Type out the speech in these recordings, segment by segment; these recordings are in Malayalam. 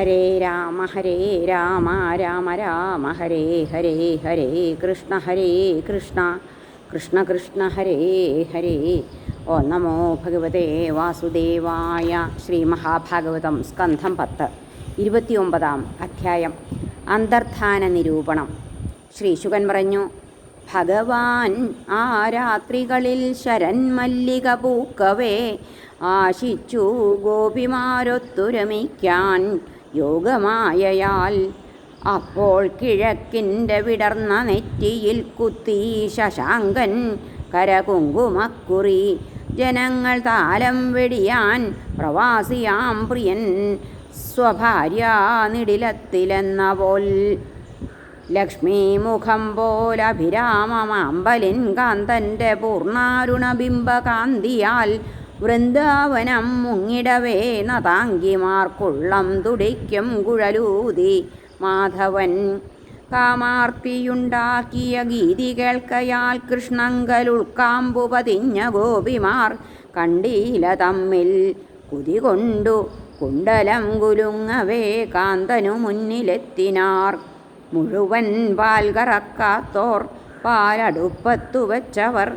ഹരേ രാമ ഹരേ രാമ രാമ രാമ ഹരേ ഹരേ ഹരേ കൃഷ്ണ ഹരേ കൃഷ്ണ കൃഷ്ണ കൃഷ്ണ ഹരേ ഹരേ ഓ നമോ ഭഗവതേ വാസുദേവായ ശ്രീ മഹാഭാഗവതം സ്കന്ധം പത്ത് ഇരുപത്തിയൊമ്പതാം അധ്യായം അന്തർധാന നിരൂപണം. ശ്രീ ശുകൻ പറഞ്ഞു ഭഗവാൻ ആ രാത്രികളിൽ ശരന്മല്ലിക പൂക്കവേ ആശിച്ചു ഗോപിമാരൊത്തുരമിക്കാൻ യോഗമായയാൽ അപ്പോൾ കിഴക്കിന്റെ വിടർന്ന നെറ്റിയിൽ കുത്തി ശശാങ്കൻ കരകുങ്കുമക്കുറി. ജനങ്ങൾ താലം വെടിയാൻ പ്രവാസിയാം പ്രിയൻ സ്വഭാര്യാനിടിലത്തിലെന്ന പോൽ. ലക്ഷ്മീമുഖം പോലഭിരാമമാമ്പലിൻ കാന്തന്റെ പൂർണാരുണബിംബകാന്തിയാൽ വൃന്ദാവനം മുങ്ങിടവേ നതാങ്കിമാർക്കുള്ളം തുടിക്കും കുഴലൂതി. മാധവൻ കാമാർത്തിയുണ്ടാക്കിയ ഗീതി കേൾക്കയാൽ കൃഷ്ണങ്കലുൾക്കാമ്പു പതിഞ്ഞ ഗോപിമാർ കണ്ടീല തമ്മിൽ കുതികൊണ്ടു. കുണ്ടലം കുലുങ്ങവേ കാന്തനു മുന്നിലെത്തിനാർ. മുഴുവൻ പാൽ കറക്കാത്തോർ പാലടുപ്പത്തു വച്ചവർ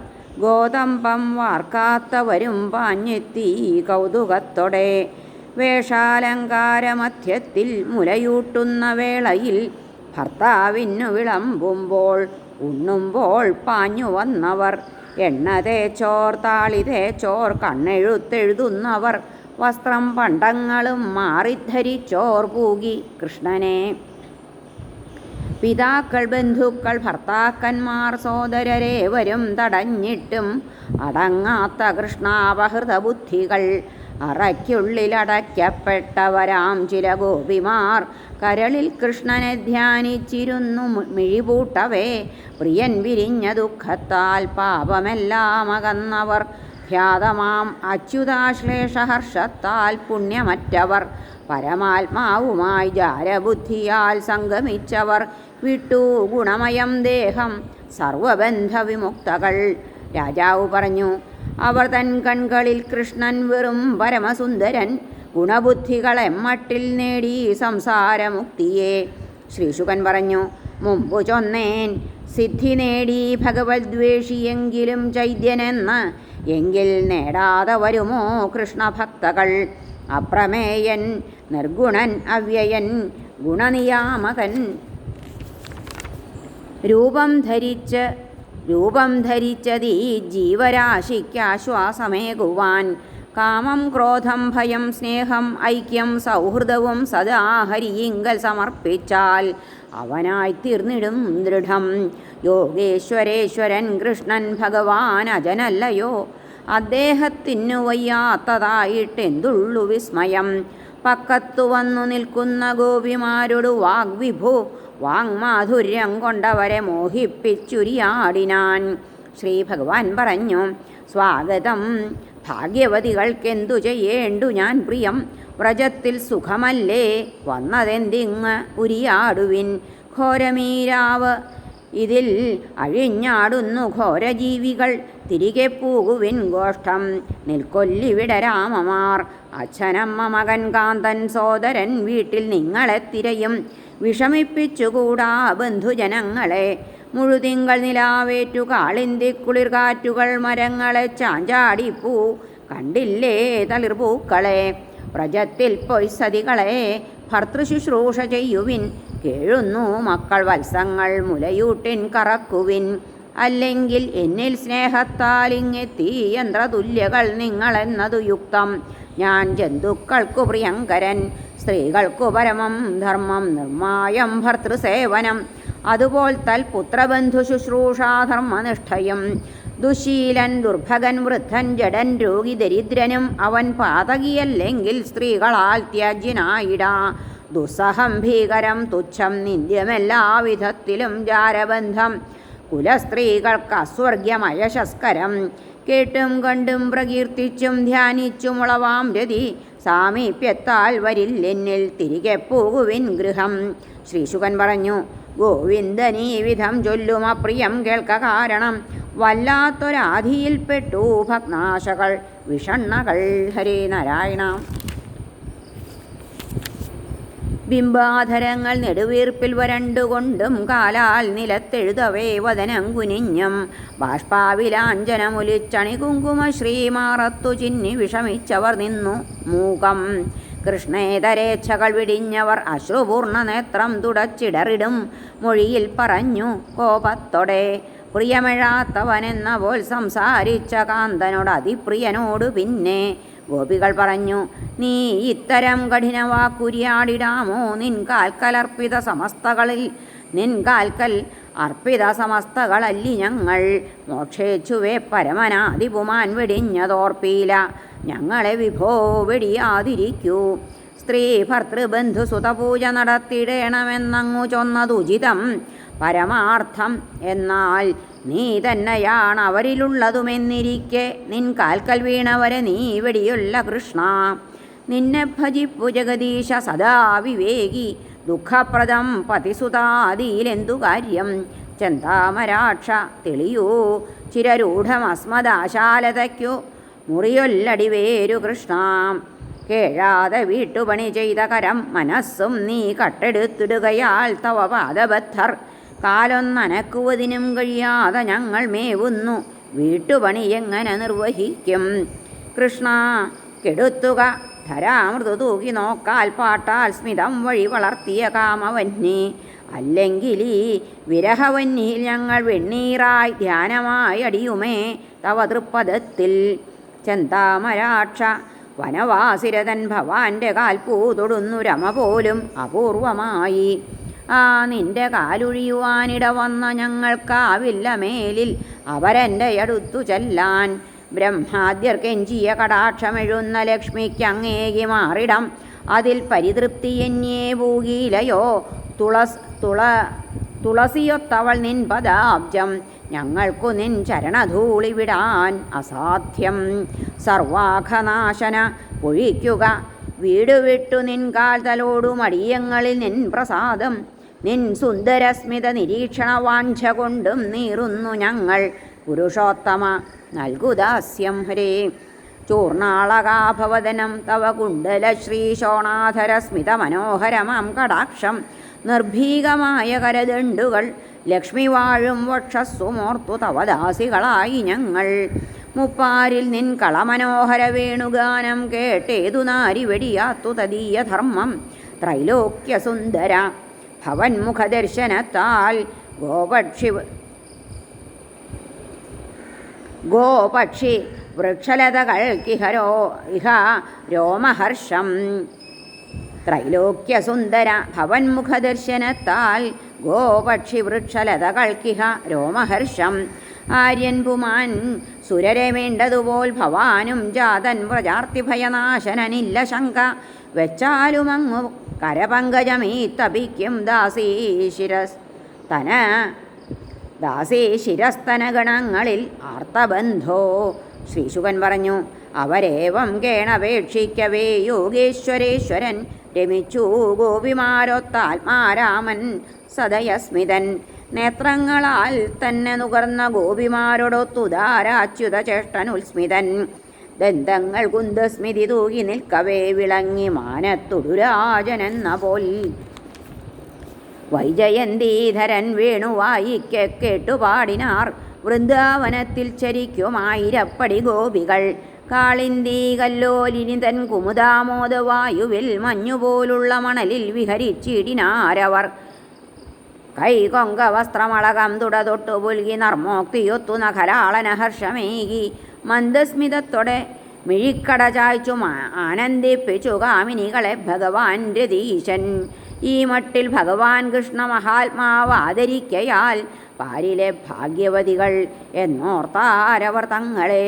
ഗോതമ്പം വാർക്കാത്തവരും പാഞ്ഞെത്തി കൗതുകത്തോടെ. വേഷാലങ്കാരമധ്യത്തിൽ മുലയൂട്ടുന്ന വേളയിൽ ഭർത്താവിനു വിളമ്പുമ്പോൾ ഉണ്ണുമ്പോൾ പാഞ്ഞു വന്നവർ. എണ്ണതേ തേച്ചോർ താളി തേച്ചോർ കണ്ണെഴുത്തെഴുതുന്നവർ. വസ്ത്രം പണ്ടങ്ങളും മാറിദ്ധരിച്ചോർ പൂകി കൃഷ്ണനെ. പിതാക്കൾ ബന്ധുക്കൾ ഭർത്താക്കന്മാർ സോദരരേവരും തടഞ്ഞിട്ടും അടങ്ങാത്ത കൃഷ്ണാപഹൃത ബുദ്ധികൾ അറയ്ക്കുള്ളിലടയ്ക്കപ്പെട്ടവരാം ചില ഗോപിമാർ. കരളിൽ കൃഷ്ണനെ ധ്യാനിച്ചിരുന്നു മിഴിപൂട്ടവേ. പ്രിയൻ വിരിഞ്ഞ ദുഃഖത്താൽ പാപമെല്ലാം അകന്നവർ. ഖ്യാതമാം അച്യുതാശ്ലേഷഹർഷത്താൽ പുണ്യമറ്റവർ. പരമാത്മാവുമായി ജാരബുദ്ധിയാൽ സംഗമിച്ചവർ. വിട്ടു. ഗുണമയം ദേഹം. സർവബന്ധവിമുക്തകൾ. രാജാവ് പറഞ്ഞു അവർ തൻ കൺകളിൽ കൃഷ്ണൻ വെറും പരമസുന്ദരൻ. ഗുണബുദ്ധികളെ മട്ടിൽ നേടി സംസാരമുക്തിയെ. ശ്രീശുകൻ പറഞ്ഞു മുമ്പു ചൊന്നേൻ. സിദ്ധി നേടി ഭഗവദ്വേഷിയെങ്കിലും ചൈദ്യനെന്ന് എങ്കിൽ നേടാതെ വരുമോ കൃഷ്ണഭക്തകൾ? അപ്രമേയൻ നിർഗുണൻ അവ്യയൻ ഗുണനിയാമകൻ. രൂപം ധരിച്ച് രൂപം ധരിച്ചതീ ജീവരാശിക്കാശ്വാസമേകുവാൻ. കാമം ക്രോധം ഭയം സ്നേഹം ഐക്യം സൗഹൃദവും സദാ ഹരിയിങ്കൽ സമർപ്പിച്ചാൽ അവനായി തീർന്നിടും ദൃഢം. യോഗേശ്വരേശ്വരൻ കൃഷ്ണൻ ഭഗവാൻ അജനല്ലയോ? അദ്ദേഹത്തിനു വയ്യാത്തതായിട്ടെന്തുള്ളു വിസ്മയം? പക്കത്തു വന്നു നിൽക്കുന്ന ഗോപിമാരോട് വാഗ്വിഭു വാങ്മാധുര്യം കൊണ്ടവരെ മോഹിപ്പിച്ചുരിയാടിനാൻ. ശ്രീ ഭഗവാൻ പറഞ്ഞു സ്വാഗതം. ഭാഗ്യവതികൾക്കെന്തു ചെയ്യേണ്ടു ഞാൻ പ്രിയം? വ്രജത്തിൽ സുഖമല്ലേ? വന്നതെന്തിങ് ഉരിയാടുവിൻ? ഘോരമീരാവ് ഇതിൽ അഴിഞ്ഞാടുന്നു ഘോരജീവികൾ. തിരികെ പോകുവിൻ ഗോഷ്ഠം. നിൽക്കൊല്ലിവിട രാമമാർ. അച്ഛനമ്മ മകൻ കാന്തൻ സോദരൻ വീട്ടിൽ നിങ്ങളെ തിരയും. വിഷമിപ്പിച്ചുകൂടാ ബന്ധുജനങ്ങളെ. മുഴുതിങ്കൾ നിലാവേറ്റു കാളിന്തി കുളിർകാറ്റുകൾ മരങ്ങളെ ചാഞ്ചാടിപ്പൂ. കണ്ടില്ലേ തളിർപൂക്കളെ? വ്രജത്തിൽ പൊയ്സതികളെ ഭർത്തൃശുശ്രൂഷ ചെയ്യുവിൻ. കേഴുന്നു മക്കൾ വത്സങ്ങൾ മുലയൂട്ടിൻ കറക്കുവിൻ. അല്ലെങ്കിൽ എന്നിൽ സ്നേഹത്താൽ യന്ത്രതുല്യകൾ നിങ്ങളെന്നതു യുക്തം ഞാൻ ജന്തുക്കൾക്കു പ്രിയങ്കരൻ സ്ത്രീകൾക്കു പരമം ധർമ്മം നിർമായം ഭർത്തൃസേവനം. അതുപോൽ തൽ പുത്രബന്ധു ശുശ്രൂഷാധർമ്മനിഷ്ഠയും ദുശീലൻ ദുർഭകൻ വൃദ്ധൻ ജഡൻ രോഗി ദരിദ്രനും അവൻ പാതകിയല്ലെങ്കിൽ സ്ത്രീകളാൽ ത്യാജ്യനായിട ദുസ്സഹം ഭീകരം തുച്ഛം നിന്ദ്യമെല്ലാ വിധത്തിലും ജാരബന്ധം. കുലസ്ത്രീകൾക്ക് അസ്വർഗ്യമയശസ്കരം കേട്ടും കണ്ടും പ്രകീർത്തിച്ചും ധ്യാനിച്ചും ഉളവാം രതി. സാമീപ്യത്താൽ വരില്ലെന്നിൽ തിരികെ പോകുവിൻ ഗൃഹം. ശ്രീശുകൻ പറഞ്ഞു ഗോവിന്ദനീ വിധം ചൊല്ലും അപ്രിയം കേൾക്ക കാരണം. വല്ലാത്തൊരാധിയിൽപ്പെട്ടു ഭഗ്നാശകൾ വിഷണ്ണകൾ. ഹരേ നാരായണ. ബിംബാധരങ്ങൾ നെടുവീർപ്പിൽ വരണ്ടുകൊണ്ടും കാലാൽ നിലത്തെഴുതവേ വദനം കുനിഞ്ഞും. ബാഷ്പാവിലാഞ്ജനമുലിച്ചണി കുങ്കുമ ശ്രീമാറത്തു ചിന്നി വിഷമിച്ചവർ നിന്നു മൂകം. കൃഷ്ണേതരേച്ഛകൾ വിടിഞ്ഞവർ അശ്രുപൂർണ നേത്രം തുടച്ചിടറിടും. മൊഴിയിൽ പറഞ്ഞു കോപത്തോടെ പ്രിയമിഴാത്തവനെന്ന പോൽ സംസാരിച്ച കാന്തനോട് അതിപ്രിയനോട് പിന്നെ. ഗോപികൾ പറഞ്ഞു നീ ഇത്തരം കഠിനവാക്കുരിയാടിടാമോ? നിൻ കാൽക്കലർപ്പിത സമസ്തകളിൽ നിൻ കാൽക്കൽ അർപ്പിത സമസ്തകളല്ലി ഞങ്ങൾ. മോക്ഷേച്ഛുവേ പരമനാദിപുമാൻ വെടിഞ്ഞതോർപ്പീല. ഞങ്ങളെ വിഭോ വെടിയാതിരിക്കൂ. സ്ത്രീ ഭർത്തൃബന്ധു സുതപൂജ നടത്തിയിടേണമെന്നങ്ങു ചൊന്നതുചിതം പരമാർത്ഥം എന്നാൽ നീ തന്നെയാണ് അവരിലുള്ളതുമെന്നിരിക്കെ നിൻ കാൽക്കൽ വീണവരെ നീ വെടിയുള്ള കൃഷ്ണ. നിന്നെ ഭജിപ്പു ജഗദീശ സദാ വിവേകി. ദുഃഖപ്രദം പതിസുതാദിയിലെന്തു കാര്യം? ചെന്താമരാക്ഷ തെളിയൂ. ചിരരൂഢമസ്മദാശാലതയ്ക്കു മുറിയൊല്ലടിവേരു കൃഷ്ണ. കേഴാതെ വീട്ടുപണി ചെയ്ത കരം മനസ്സും നീ കട്ടെടുത്തിടുകയാൽ തവ പാദബദ്ധർ. കാലൊന്നനക്കുവതിനും കഴിയാതെ ഞങ്ങൾ മേവുന്നു. വീട്ടുപണി എങ്ങനെ നിർവഹിക്കും? കൃഷ്ണ കെടുത്തുക. ധരാമൃതു തൂക്കി നോക്കാൽ പാട്ടാൽ സ്മിതം വഴി വളർത്തിയ കാമവന്നി. അല്ലെങ്കിൽ ഈ വിരഹവന്നിയിൽ ഞങ്ങൾ വെണ്ണീറായി ധ്യാനമായി അടിയുമേ തവ തൃപ്പദത്തിൽ ചെന്താമരാക്ഷ വനവാസിരതൻ ഭവാന്റെ കാൽപ്പൂ തൊടുന്നു രമ പോലും അപൂർവമായി. ആ നിന്റെ കാലൊഴിയുവാനിട വന്ന ഞങ്ങൾക്കാവില്ല മേലിൽ അവരെന്റെ അടുത്തു ചെല്ലാൻ ബ്രഹ്മാദ്യർക്കെഞ്ചിയ കടാക്ഷമെഴുന്ന ലക്ഷ്മിക്ക് അങ്ങേകി മാറിടം. അതിൽ പരിതൃപ്തി എന്നേ പൂകീലയോ തുളസ് തുള തുളസിയൊത്തവൾ നിൻ പദാബ്ജം. ഞങ്ങൾക്കു നിൻ ചരണധൂളി വിടാൻ അസാധ്യം. സർവാഘനാശന പൊഴിക്കുക. വീടുവിട്ടു നിൻ കാൽതലോടു മടിയങ്ങളിൽ നിൻ പ്രസാദം. നിൻ സുന്ദരസ്മിത നിരീക്ഷണ വാഞ്ച കൊണ്ടും നീറുന്നു ഞങ്ങൾ. പുരുഷോത്തമ നൽകുദാസ്യം ഹരേ. ചൂർണാളകാഭവദനം തവ കുണ്ടല ശ്രീശോണാധര സ്മിത മനോഹരമാം കടാക്ഷം. നിർഭീകമായ കരദണ്ടുകൾ ലക്ഷ്മി വാഴും വക്ഷസ്സുമോർത്തു തവദാസികളായി ഞങ്ങൾ. മുപ്പാരിൽ നിൻ കളമനോഹര വേണുഗാനം കേട്ടേതു നാരി വെടിയാത്തു തദീയ ധർമ്മം. ത്രൈലോക്യസുന്ദര ഭവൻമുഖദർശനത്താൽ ഗോപക്ഷി ഗോപക്ഷി വൃക്ഷലതകൾ കിഹരോ ഇഹ രോമഹർഷം. ത്രൈലോക്യസുന്ദര ഭവന്മുഖദർശനത്താൽ ഗോപക്ഷി വൃക്ഷലതകൾക്കിഹ രോമഹർഷം. ആര്യൻ പുമാൻ സുരരെ വേണ്ടതുപോൽ ഭവാനും ജാതൻ വ്രജാർത്തിഭയനാശനനില്ല ശങ്ക. വെച്ചാലുമങ്ങു കരപങ്കജമീ തപിക്കും ദാസീ ശിരസ്. തന ദാസേ ശിരസ്തനഗണങ്ങളിൽ ആർത്തബന്ധോ. ശ്രീശുകൻ പറഞ്ഞു അവരേവം കേണപേക്ഷിക്കവേ യോഗേശ്വരേശ്വരൻ രമിച്ചു ഗോപിമാരൊത്താത്മാരാമൻ സദയസ്മിതൻ. നേത്രങ്ങളാൽ തന്നെ നുകർന്ന ഗോപിമാരോടൊത്തുദാരാച്യുത ചേഷ്ടൻ ഉത്സ്മിതൻ. ദന്തങ്ങൾ കുന്തസ്മിതി തൂകി നിൽക്കവേ വിളങ്ങി മാനത്തുടുരാജനെന്ന പോൽ വൈജയന്തീധരൻ വേണുവായിക്കെ കേട്ടുപാടിനാർ. വൃന്ദാവനത്തിൽ ചരിക്കുമായിരപ്പടി ഗോപികൾ. കാളിന്തി കല്ലോലിനി തൻ കുമുദാമോദവായുവിൽ മഞ്ഞുപോലുള്ള മണലിൽ വിഹരിച്ചിടിനാരവർ. കൈകൊങ്ക വസ്ത്രമളകം തുടതൊട്ടു പുൽകി നർമ്മോക്തിയൊത്തു നഖരാളനഹർഷമേകി. മന്ദസ്മിതത്തോടെ മിഴിക്കട ചായ്ച്ചു ആനന്ദിപ്പിച്ചു കാമിനികളെ ഭഗവാൻ രതീശൻ. ഈ മട്ടിൽ ഭഗവാൻ കൃഷ്ണ മഹാത്മാവ് ആദരിക്കയാൽ പാരിലെ ഭാഗ്യവതികൾ എന്നോർത്താരവർ തങ്ങളെ.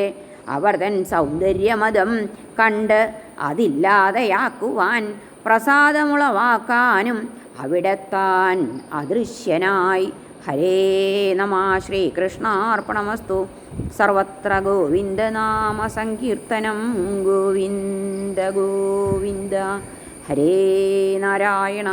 അവർ തൻ സൗന്ദര്യമതം കണ്ട് അതില്ലാതെയാക്കുവാൻ പ്രസാദമുളവാക്കാനും അവിടെത്താൻ അദൃശ്യനായി. ഹരേ നമ ശ്രീകൃഷ്ണാർപ്പണമസ്തു. സർവത്ര ഗോവിന്ദനാമ സങ്കീർത്തനം ഗോവിന്ദ ഗോവിന്ദ. ഹരേ നാരായണ.